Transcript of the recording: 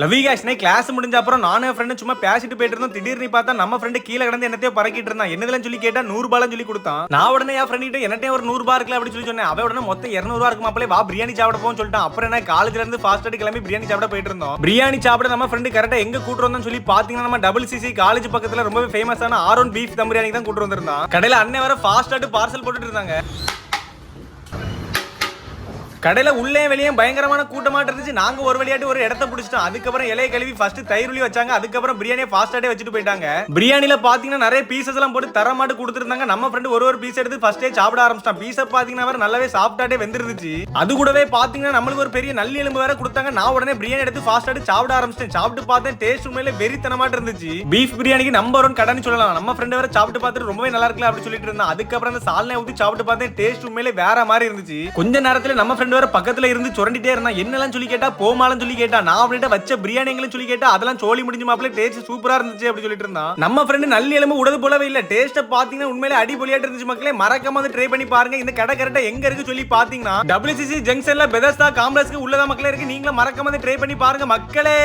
லவி கேஷ்னே class முடிஞ்ச அப்புறம் நானும் என் ஃப்ரெண்டு சும்மா பேசிட்டு போயிட்டு இருந்தோம். திடீர்னு பார்த்தா நம்ம ஃப்ரெண்டு கீழே கிடந்து என்னத்தையோ பறக்கிட்டு இருந்தான். என்னதுல சொல்லி கேட்டா நூறுபாலாம் சொல்லி கொடுத்தான். நான் உடனே என் ஃப்ரெண்ட் கிட்ட என்னட்டே ஒரு நூறுபா இருக்கல அப்படின்னு சொல்லி சொன்னேன். அவன் உடனே மொத்தம் இரநூறுவா இருக்கு மாப்பிளே வா பிரியாணி சாப்பிட போகும் சொல்லிட்டான். அப்புறம் என்ன காலேஜ்ல இருந்து ஃபாஸ்ட் கிளம்பி பிரியாணி சாப்பிட போயிட்டு இருந்தோம். பிரியாணி சாப்பிட நம்ம ஃப்ரெண்டு கரெக்டா எங்க கூட்டு வந்தோம் சொல்லி பாத்தீங்கன்னா நம்ம டபுள் சிசி காலேஜ் பக்கத்துல ரொம்ப ஃபேமஸான ஆரோன் பீஃப் தம் பிரியாணி தான் கூட்டு வந்திருந்தான். கடையில அண்ணன் வர ஃபாஸ்ட் பார்சல் போட்டுட்டு இருந்தாங்க. கடையில உள்ளே வெளியே பயங்கரமான கூட்டமாட்டு இருந்துச்சு. நாங்க ஒரு விளையாட்டு ஒரு இடத்த பிடிச்சிட்டோம். அதுக்கப்புறம் இலைய கழுவி ஃபர்ஸ்ட் தயிர் உள்ளி வச்சாங்க. அதுக்கப்புறம் பிரியாணியை ஃபாஸ்டாட்டே வச்சுட்டு போயிட்டாங்க. பிரியாணில பாத்தீங்கன்னா நிறைய பீசஸ் எல்லாம் போட்டு தரமாட்டு கொடுத்துருந்தாங்க. நம்ம ஃப்ரெண்டு ஒரு ஒரு பீஸ் எடுத்து ஃபர்ஸ்டே சாப்பிட ஆரம்பிச்சிட்டான். பீஸை பாத்தீங்கன்னா வேற நல்லாவே சாப்பிட்டாட்டே வெந்திருந்துச்சு. அது கூடவே பாத்தீங்கன்னா நம்மளுக்கு ஒரு பெரிய நல்லி எலும்பு வேற கொடுத்தாங்க. நான் உடனே பிரியாணி எடுத்து ஃபாஸ்டாட்டு சாப்பிட ஆரம்பிச்சிட்டேன். சாப்பிட்டு பார்த்தேன். டேஸ்ட் உண்மையில வெறித்தனமாட்டு இருந்துச்சு. பீஃப் பிரியாணிக்கு நம்பர் ஒன் கடைன்னு சொல்லலாம். நம்ம ஃப்ரெண்டு வேற சாப்பிட்டு பார்த்துட்டு ரொம்பவே நல்லா இருக்குல்ல அப்படின்னு சொல்லிட்டு இருந்தான். அதுக்கப்புறம் அந்த சால்னை ஊற்றி சாப்பிட்டு பார்த்தேன். டேஸ்ட் உண்மையிலே வேற மாதிரி இருந்துச்சு. கொஞ்ச நேரத்துல நம்ம ஃப்ரெண்டு வேற பக்கத்துல இருந்து சுரண்டிட்டே இருந்தான் என்னெல்லாம் சொல்லி கேட்டா போமாலும் சொல்லி கேட்டா நான் அவன்கிட்ட வச்ச பிரியாணிங்களும் சொல்லி கேட்டா அதெல்லாம் சோழி முடிஞ்சு மாப்பிள டேஸ்ட் சூப்பரா இருந்துச்சு அப்படி சொல்லிட்டு இருந்தான். நம்ம ஃப்ரெண்டு நல்ல எலும்பு உடது போலவே இல்ல. டேஸ்ட் பாத்தீங்கன்னா உண்மையிலே அடிபொலியாட்டு இருந்துச்சு மக்களே. மறக்காம வந்து ட்ரை பண்ணி பாருங்க. இந்த கடை கரெக்டா எங்க இருக்கு சொல்லி பாத்தீங்கன்னா டபிள்யூசிசி ஜங்ஷன்ல பெதஸ்தா காம்ப்ளெக்ஸ்க்கு உள்ளதா மக்களே இருக்கு. நீங்களும் மறக்காம வந்து ட்ரை பண்ணி பாருங்க மக்களே.